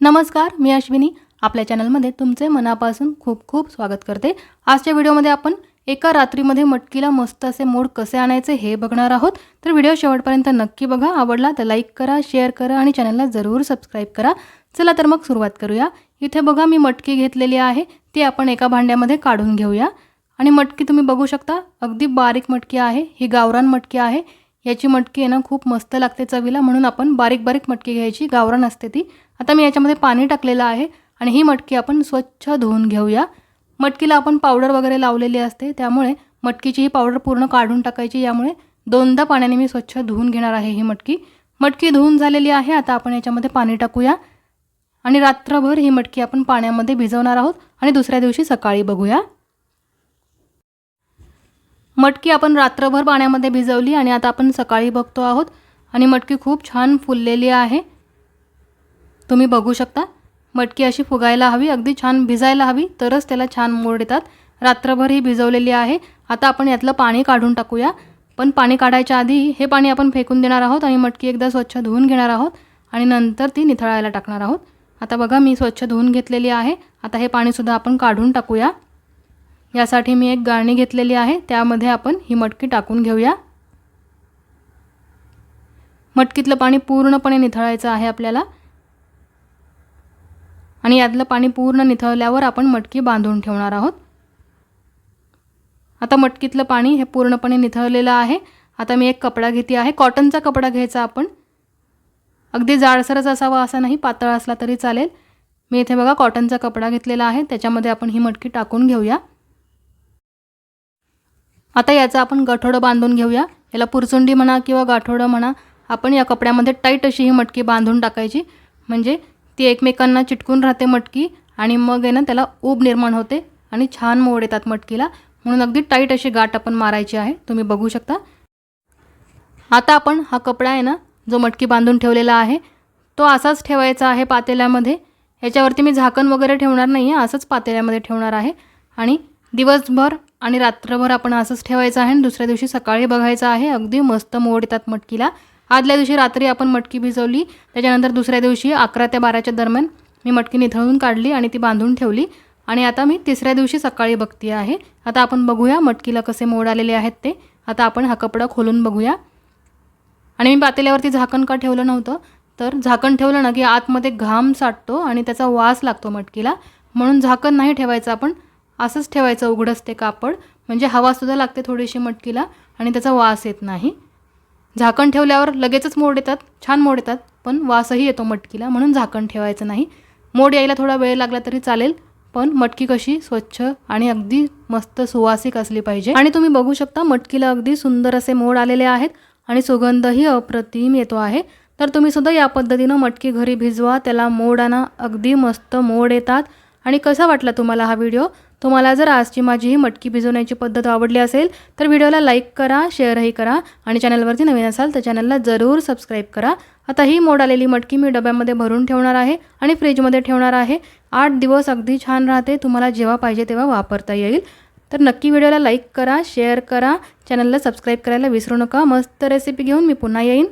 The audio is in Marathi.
नमस्कार मी अश्विनी. आपल्या चॅनलमध्ये तुमचे मनापासून खूप खूप स्वागत करते. आजच्या व्हिडिओमध्ये आपण एका रात्रीमध्ये मटकीला मस्त असे मोड कसे आणायचे हे बघणार आहोत. तर व्हिडिओ शेवटपर्यंत नक्की बघा. आवडला तर लाईक करा शेअर करा आणि चॅनलला जरूर सबस्क्राईब करा. चला तर मग सुरुवात करूया. इथे बघा मी मटकी घेतलेली आहे. ती आपण एका भांड्यामध्ये काढून घेऊया. आणि मटकी तुम्ही बघू शकता. अगदी बारीक मटकी आहे. ही गावरान मटकी आहे. याची मटकी आहे ना खूप मस्त लागते चवीला. म्हणून आपण बारीक बारीक मटकी घ्यायची गावरान असते ती. आता मी याच्यामध्ये पाणी टाकलेलं आहे आणि ही मटकी आपण स्वच्छ धुवून घेऊया. मटकीला आपण पावडर वगैरे लावलेली असते त्यामुळे मटकीची ही पावडर पूर्ण काढून टाकायची. यामुळे दोनदा पाण्याने मी स्वच्छ धुवून घेणार आहे ही मटकी. मटकी धुवून झालेली आहे आता आपण याच्यामध्ये पाणी टाकूया. आणि रात्रभर ही मटकी आपण पाण्यामध्ये भिजवणार आहोत आणि दुसऱ्या दिवशी सकाळी बघूया. मटकी आपण रात्रभर पाण्यामध्ये भिजवली आणि आता आपण सकाळी बघतो आहोत. आणि मटकी खूप छान फुललेली आहे. तुम्ही बघू शकता. मटकी अशी फुगायला हवी अगदी छान भिजायला हवी तरच त्याला छान मोड येतात. रात्रभर ही भिजवलेली आहे. आता आपण यातलं पाणी काढून टाकूया. पण पाणी काढायच्या आधी हे पाणी आपण फेकून देणार आहोत आणि मटकी एकदा स्वच्छ धुवून घेणार आहोत. आणि नंतर ती निथळायला टाकणार आहोत. आता बघा मी स्वच्छ धुवून घेतलेली आहे. आता हे पाणीसुद्धा आपण काढून टाकूया. यासाठी मी एक गाळणी घेतलेली आहे. त्यामध्ये आपण ही मटकी टाकून घेऊया. मटकीतलं पाणी पूर्णपणे निथळायचं आहे आपल्याला. आणि यातलं पाणी पूर्ण निथळल्यावर आपण मटकी बांधून ठेवणार आहोत. आता मटकीतलं पाणी हे पूर्णपणे निथळलेलं आहे. आता मी एक कपडा घेते आहे. कॉटनचा कपडा घ्यायचा आपण. अगदी जाडसरच असावा असा नाही पातळ असला तरी चालेल. मी इथे बघा कॉटनचा कपडा घेतलेला आहे. त्याच्यामध्ये आपण ही मटकी टाकून घेऊया. आता याचं आपण गठोडं बांधून घेऊया. याला पुरचुंडी म्हणा किंवा गाठोडं म्हणा आपण या कपड्यामध्ये टाईट अशी ही मटकी बांधून टाकायची. म्हणजे ती एकमेकांना चिटकून राहते मटकी आणि मग आहे ना त्याला ऊब निर्माण होते आणि छान मोड येतात मटकीला. म्हणून अगदी टाईट अशी गाठ आपण मारायची आहे. तुम्ही बघू शकता. आता आपण हा कपडा आहे ना जो मटकी बांधून ठेवलेला आहे तो असाच ठेवायचा आहे पातेल्यामध्ये. याच्यावरती मी झाकण वगैरे ठेवणार नाही आहे असंच पातेल्यामध्ये ठेवणार आहे. आणि दिवसभर आणि रात्रभर आपण असंच ठेवायचं आहे आणि दुसऱ्या दिवशी सकाळी बघायचं आहे. अगदी मस्त मोड येतात मटकीला. आदल्या दिवशी रात्री आपण मटकी भिजवली. त्याच्यानंतर दुसऱ्या दिवशी अकरा ते बाराच्या दरम्यान मी मटकी निथळून काढली आणि ती बांधून ठेवली. आणि आता मी तिसऱ्या दिवशी सकाळी बघते आहे. आता आपण बघूया मटकीला कसे मोड आलेले आहेत ते. आता आपण हा कपडा खोलून बघूया. आणि मी पातेल्यावरती झाकण का ठेवलं नव्हतं? तर झाकण ठेवलं ना की आतमध्ये घाम साठतो आणि त्याचा वास लागतो मटकीला. म्हणून झाकण नाही ठेवायचं आपण. असंच ठेवायचं उघडंच ते कापड. म्हणजे हवासुद्धा लागते थोडीशी मटकीला आणि त्याचा वास येत नाही. झाकण ठेवल्यावर लगेचच मोड येतात छान मोड येतात पण वासही येतो मटकीला म्हणून झाकण ठेवायचं नाही. मोड यायला थोडा वेळ लागला तरी चालेल पण मटकी कशी? स्वच्छ आणि अगदी मस्त सुवासिक असली पाहिजे. आणि तुम्ही बघू शकता मटकीला अगदी सुंदर असे मोड आलेले आहेत आणि सुगंधही अप्रतिम येतो आहे. तर तुम्ही सुद्धा या पद्धतीनं मटकी घरी भिजवा त्याला मोड आणा अगदी मस्त मोड येतात. आणि कसा वाटला तुम्हाला हा व्हिडिओ? तुम्हाला जर आजची माझी ही मटकी भिजवण्याची पद्धत आवडली असेल तर व्हिडिओला लाईक करा शेअरही करा आणि चॅनलवरती नवीन असाल तर चॅनलला जरूर सबस्क्राईब करा. आता ही मोड आलेली मटकी मी डब्यामध्ये भरून ठेवणार आहे आणि फ्रीजमध्ये ठेवणार आहे. आठ दिवस अगदी छान राहते तुम्हाला जेव्हा पाहिजे तेव्हा वापरता येईल. तर नक्की व्हिडिओला लाईक करा शेअर करा चॅनलला सबस्क्राईब करायला विसरू नका. मस्त रेसिपी घेऊन मी पुन्हा येईन.